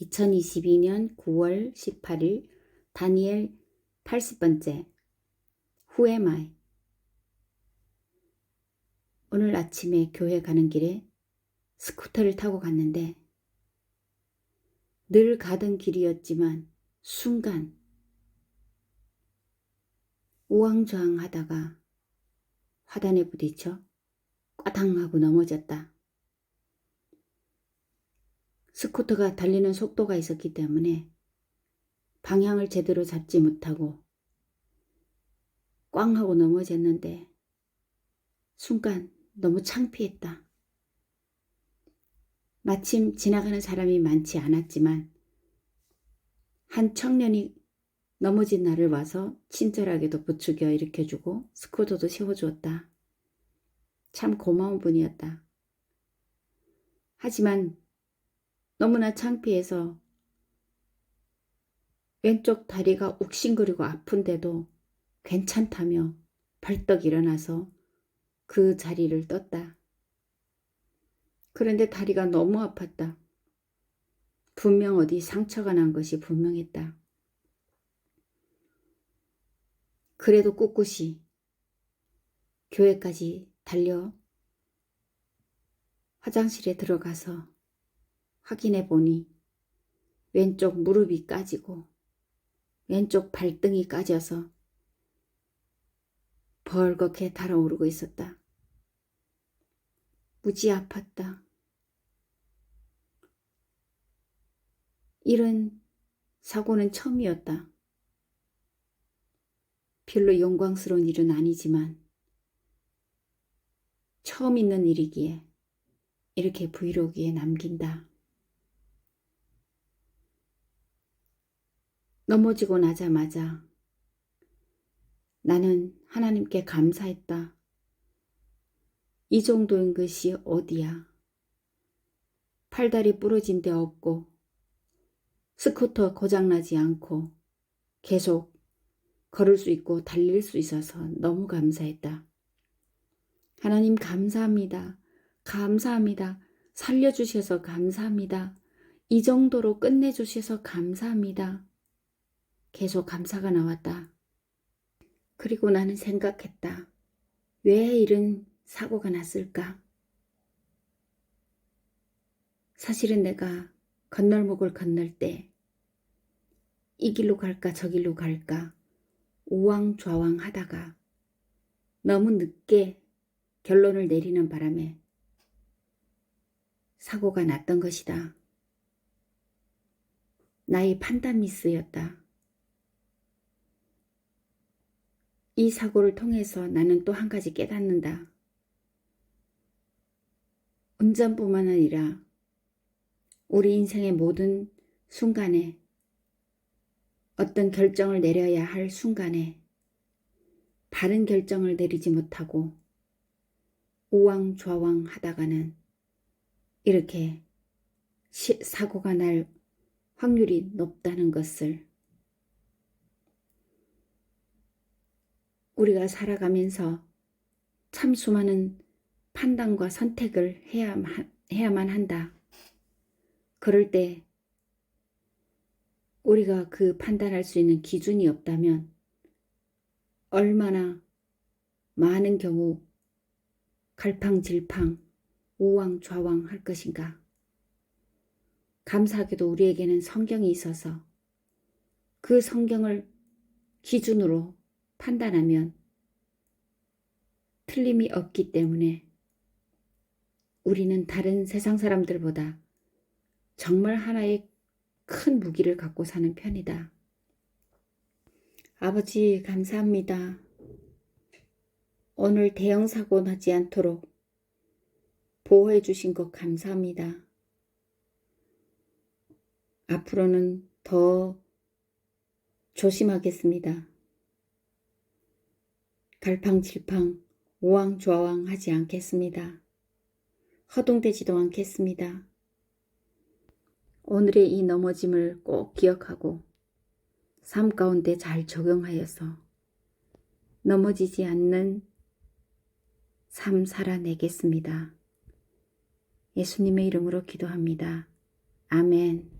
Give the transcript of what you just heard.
2022년 9월 18일 다니엘 80번째 Who am I? 오늘 아침에 교회 가는 길에 스쿠터를 타고 갔는데 늘 가던 길이었지만 순간 우왕좌왕 하다가 화단에 부딪혀 꽈당하고 넘어졌다. 스쿠터가 달리는 속도가 있었기 때문에 방향을 제대로 잡지 못하고 꽝 하고 넘어졌는데 순간 너무 창피했다. 마침 지나가는 사람이 많지 않았지만 한 청년이 넘어진 나를 와서 친절하게도 부추겨 일으켜주고 스쿠터도 세워주었다. 참 고마운 분이었다. 하지만 너무나 창피해서 왼쪽 다리가 욱신거리고 아픈데도 괜찮다며 벌떡 일어나서 그 자리를 떴다. 그런데 다리가 너무 아팠다. 분명 어디 상처가 난 것이 분명했다. 그래도 꿋꿋이 교회까지 달려 화장실에 들어가서 확인해 보니 왼쪽 무릎이 까지고 왼쪽 발등이 까져서 벌겋게 달아오르고 있었다. 무지 아팠다. 이런 사고는 처음이었다. 별로 영광스러운 일은 아니지만 처음 있는 일이기에 이렇게 브이로그에 남긴다. 넘어지고 나자마자 나는 하나님께 감사했다. 이 정도인 것이 어디야. 팔다리 부러진 데 없고 스쿠터 고장나지 않고 계속 걸을 수 있고 달릴 수 있어서 너무 감사했다. 하나님 감사합니다. 감사합니다. 살려주셔서 감사합니다. 이 정도로 끝내주셔서 감사합니다. 계속 감사가 나왔다. 그리고 나는 생각했다. 왜 이런 사고가 났을까? 사실은 내가 건널목을 건널 때 이 길로 갈까 저 길로 갈까 우왕좌왕 하다가 너무 늦게 결론을 내리는 바람에 사고가 났던 것이다. 나의 판단 미스였다. 이 사고를 통해서 나는 또 한 가지 깨닫는다. 운전뿐만 아니라 우리 인생의 모든 순간에 어떤 결정을 내려야 할 순간에 바른 결정을 내리지 못하고 우왕좌왕 하다가는 이렇게 시, 사고가 날 확률이 높다는 것을 우리가 살아가면서 참 수많은 판단과 선택을 해야만, 해야만 한다. 그럴 때 우리가 그 판단할 수 있는 기준이 없다면 얼마나 많은 경우 갈팡질팡 우왕좌왕 할 것인가. 감사하게도 우리에게는 성경이 있어서 그 성경을 기준으로 판단하면 틀림이 없기 때문에 우리는 다른 세상 사람들보다 정말 하나의 큰 무기를 갖고 사는 편이다. 아버지, 감사합니다. 오늘 대형 사고 나지 않도록 보호해 주신 것 감사합니다. 앞으로는 더 조심하겠습니다. 갈팡질팡 우왕좌왕 하지 않겠습니다. 허둥대지도 않겠습니다. 오늘의 이 넘어짐을 꼭 기억하고 삶 가운데 잘 적용하여서 넘어지지 않는 삶 살아내겠습니다. 예수님의 이름으로 기도합니다. 아멘.